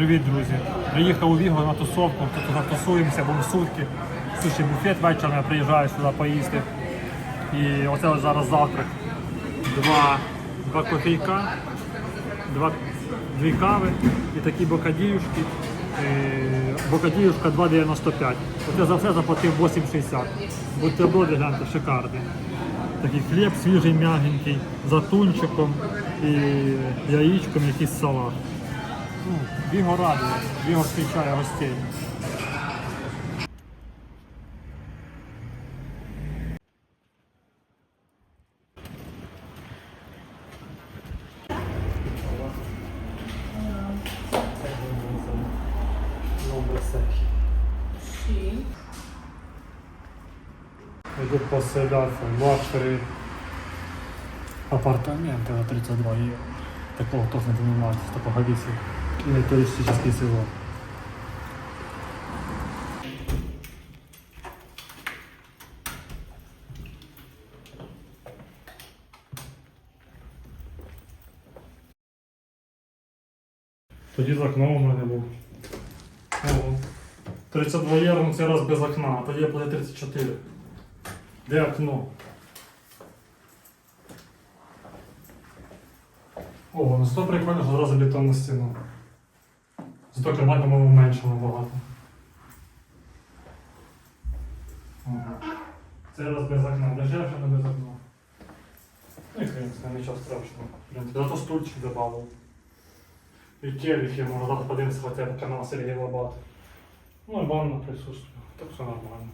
Привіт, друзі! Приїхав у Віго на тусовку, тут затусуємося, будемо сутки. Суші буфет вечором я приїжджаю сюди поїсти. І оце зараз завтрак. Два, два кофійка, два, дві кави і такі бокадіюшки. Е, Бокадіюшка 2,95. Оце за все заплатив 8,60. Бутерброди гляньте, шикарні. Такий хліб свіжий, м'ягенький, за тунчиком і яєчком, якийсь салат. Ну, Віго радує, Віго зустрічає гостей. Иду поселяться лакшери апартаменты на 32 евро. Такого точно не занимается, такого весит. Или туристический сезон. Тоді з окном у мене був. Ого. 32 євро ну це раз без окна, а тоді я платив 34. Де окно? О, ну це прикольно, що одразу бетонна стіна. Зато кімната, по-моєму, менше набагато. Ага. Це раз без окна, дешевше, але без окна. Ну і хрен, це нічого страшного. В принципі, зато стульчик добавив. І телек я можу завтра подивитися хоча б канал Сергія Лобат. Ну і ванна присутствує. Так все нормально.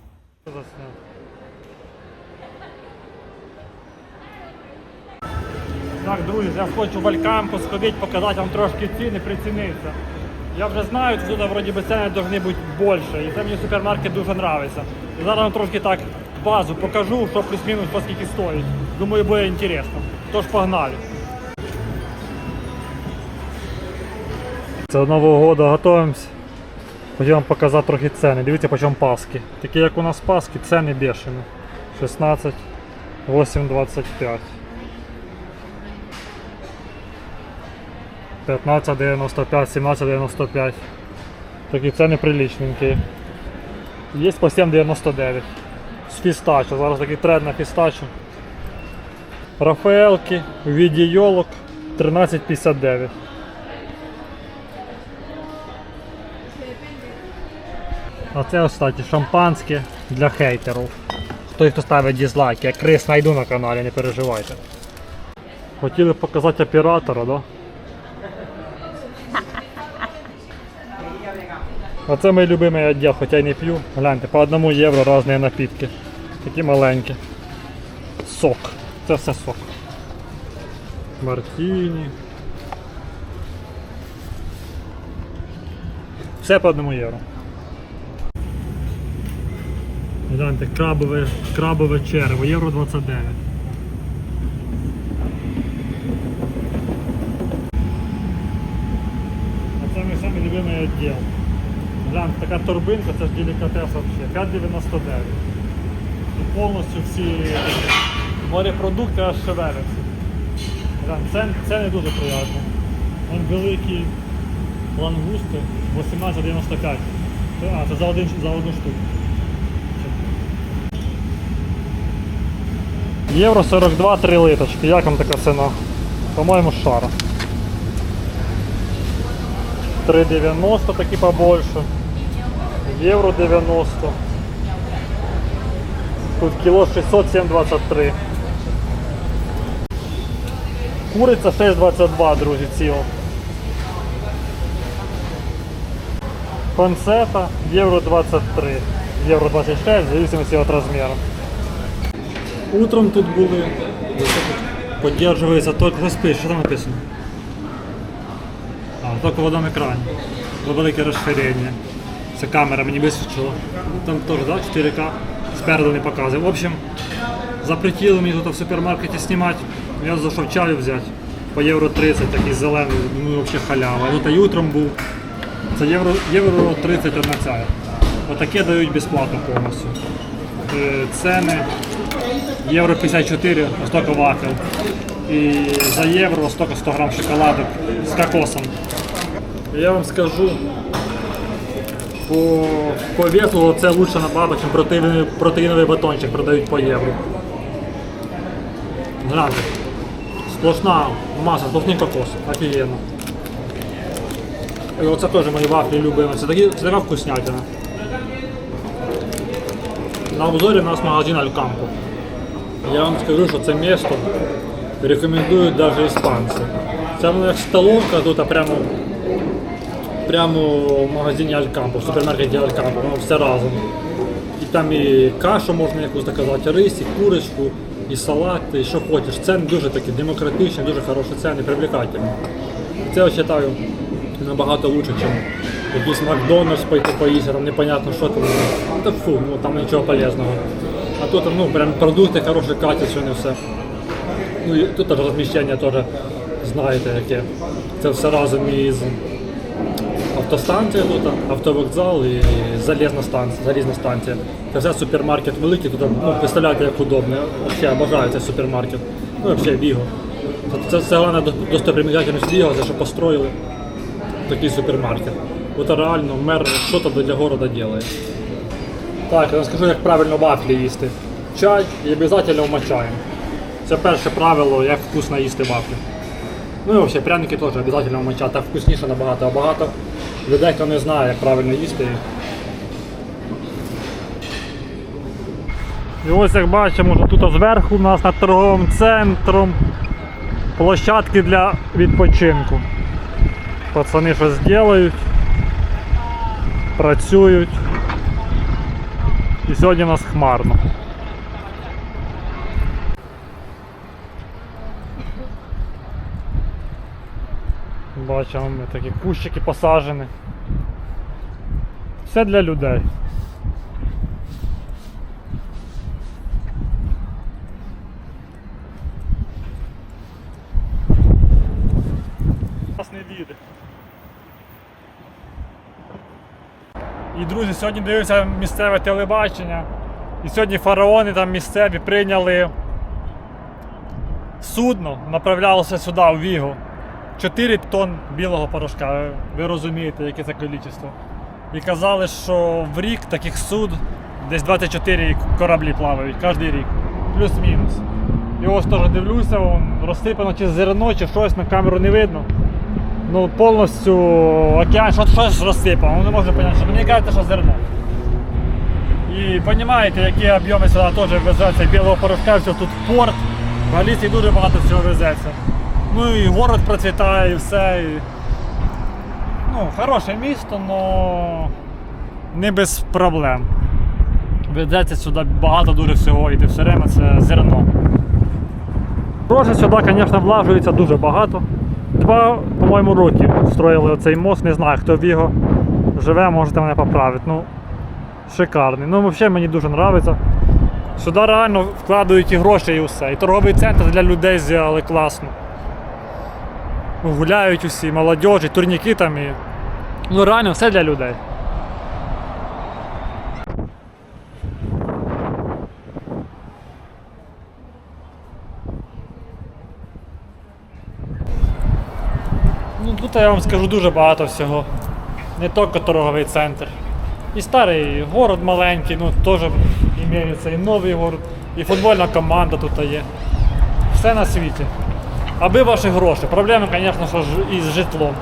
Так, друзі, я хочу в Алькампу сходити, показати вам трошки ціни, прицінитися. Я вже знаю, що тут вроді би ціни повинні бути більше, і це мені супермаркет дуже подобається. І зараз вам трошки так базу покажу, що плюс-мінус по скільки стоїть. Думаю, буде інтересно. Тож погнали. Це до Нового року готуємося. Хочу вам показати трохи ціни. Дивіться, по чому паски. Такі як у нас паски, ціни бешені. 16, 8, 25. 15,95, 17,95. Такі ціни приличненькі. Є по 7,99. З фістачо. Зараз такий тренд на фістачо. Рафаелки в віді йолок 13,59. А це, кстати, шампанське для хейтерів. Той, хто ставить дизлайки, я крис знайду на каналі, не переживайте. Хотіли показати оператора, да? А це мій любимий відділ, хоча й не п'ю. Гляньте, по одному євро різні напітки. Такі маленькі. Сок. Це все сок. Мартіні. Все по одному євро. Гляньте, крабове, крабове черево, євро 29. А це мій самий любимий відділ. Глянь, така торбинка, це ж делікатес взагалі. 5,99. І повністю всі морепродукти аж шевеляться. Це, це не дуже приємно. Вон великі лангусти 18,95. А, це за, один, за одну штуку. Євро 42 3 литочки. Як вам така ціна? По-моєму, шара. 3,90 такі побольше. Євро 90. Тут кіло 607,23. Куриця 6,22, друзі, ціла. Панцета євро 23. Євро 26, в зависимости від розміру. Утром тут були. Поддерживается только розпис. Що там написано? А, только в одному екрані. Велике розширення. Це камера мені висвічила. Там теж, да, 4К. Спереду не показує. В общем, запретили мені тут в супермаркеті знімати. Я зайшов чаю взяти. По євро 30, такий зелений, ну взагалі халява. Тут і утром був. Це євро, євро 30 одна ця. Отаке дають безплатно повністю. Е, Ціни євро 54, столько вафел. І за євро столько 100 грам шоколадок з кокосом. Я вам скажу, по, по весу це лучше набагато, ніж протеїновий, протеїновий батончик продають по євро. Гляньте. Сплошна маса, сплошний кокос. Офігенно. І оце теж мої вафлі любимі. Це, такі, це така вкуснятина. На обзорі у нас магазин Алькампо. Я вам скажу, що це місто рекомендують навіть іспанці. Це воно як столовка тут, прямо, прямо в магазині Алькампо, в супермаркеті Алькампо, воно все разом. І там і кашу можна якусь заказати, рис, і курочку, і салат, і що хочеш. Ціни дуже такі демократичні, дуже хороші ціни, привлекательні. Це я вважаю набагато лучше, ніж якийсь Макдональдс пойти поїсти, там непонятно що там. Та фу, ну там нічого полезного. А тут ну, прям продукти хороші, качественні все. Ну і тут розміщення теж знаєте яке. Це все разом із автостанція тут, автовокзал і залізна станція. Залізна станція. Це все супермаркет великий, тут ну, представляєте, як удобно. Взагалі обожаю цей супермаркет. Ну, взагалі Віго. Це, це, головна до- достопримічательність Віго, за що построїли такий супермаркет. От реально мер щось для города робить. Так, я скажу, як правильно вафлі їсти. Чай і обов'язково вмочаємо. Це перше правило, як вкусно їсти вафлі. Ну і взагалі пряники теж обов'язково вмочати, так вкусніше набагато, а багато людей, хто не знає, як правильно їсти. І ось як бачимо, що тут зверху у нас над торговим центром площадки для відпочинку. Пацани щось роблять, працюють. І сьогодні у нас хмарно. Бачимо, ми такі кущики посаджені. Все для людей. Нас не віде. І друзі, сьогодні дивився місцеве телебачення. І сьогодні фараони там місцеві прийняли судно, направлялося сюди, у Вігу. 4 тонн білого порошка. Ви- розумієте, яке це кількість. І казали, що в рік таких суд десь 24 кораблі плавають кожен рік. Плюс-мінус. І ось теж дивлюся, розсипано чи зерно, чи щось на камеру не видно. Ну, повністю океан, що щось розсипано, ну не можна зрозуміти, що мені кажуть, що зерно. І розумієте, які об'єми сюди теж везеться білого порошка, все тут порт. В Галіції дуже багато всього везеться. Ну і город процвітає, і все. І... Ну, хороше місто, але не без проблем. Везеться сюди багато дуже всього, і все время це зерно. Гроші сюди, звісно, влажується дуже багато. Два, по-моєму, роки строїли оцей мост, не знаю, хто в його живе, можете мене поправити. Ну, шикарний. Ну, взагалі мені дуже подобається. Сюди реально вкладають і гроші і все. І торговий центр для людей зробили класно. Гуляють усі, молодь, і турніки там і. Ну реально все для людей. Ну тут я вам скажу дуже багато всього. Не тільки торговий центр. І старий город маленький, ну теж імеється, і новий город, і футбольна команда тут є. Все на світі. Аби ваші гроші. Проблема, звісно, із житлом.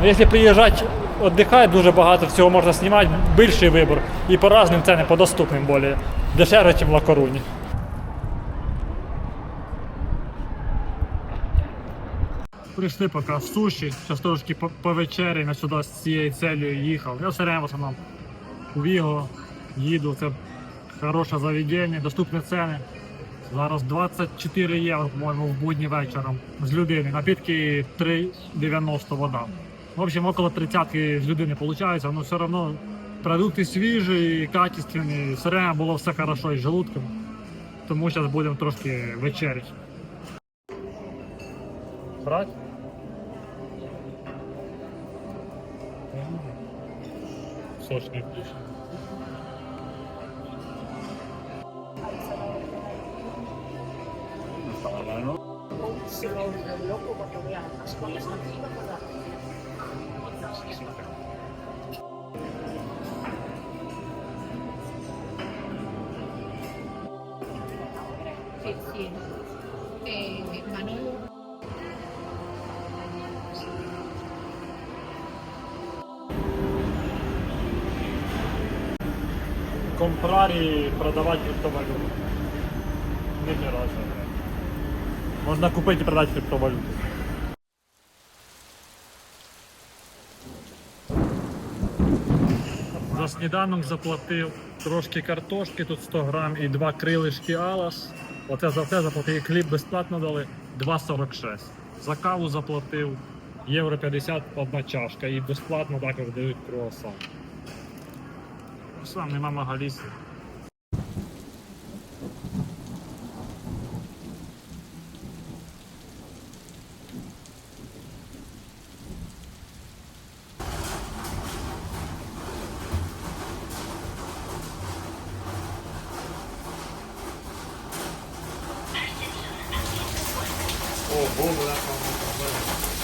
Ну, якщо приїжджати, віддихати, дуже багато всього можна знімати, більший вибір. І по різним ценам, по доступним більше. Дешевше, ніж в Лакоруні. Прийшли поки в суші, зараз трошки по, вечері, ми сюди з цією целью їхав. Я все в основному у Віго їду, це хороше заведення, доступні ціни. Зараз 24 євро, по-моєму, в будні вечором з людини. Напітки 3,90 вода. В общем, около 30 з людини виходить, але все одно продукти свіжі, качественні, все время було все хорошо із желудком. Тому зараз будемо трошки вечеряти. Брать? Сочний ключ. Manolo Компрарі продавати криптовалюту. Не ні разу. Можна купити і продати криптовалюту. За сніданок заплатив трошки картошки, тут 100 грам і два крилишки Алас. Оце за це заплатив хліб безплатно дали 2,46. За каву заплатив євро 50 одна чашка і безплатно також дають круасан. Сам нема магалісів. О, Богу, як вам не проблема.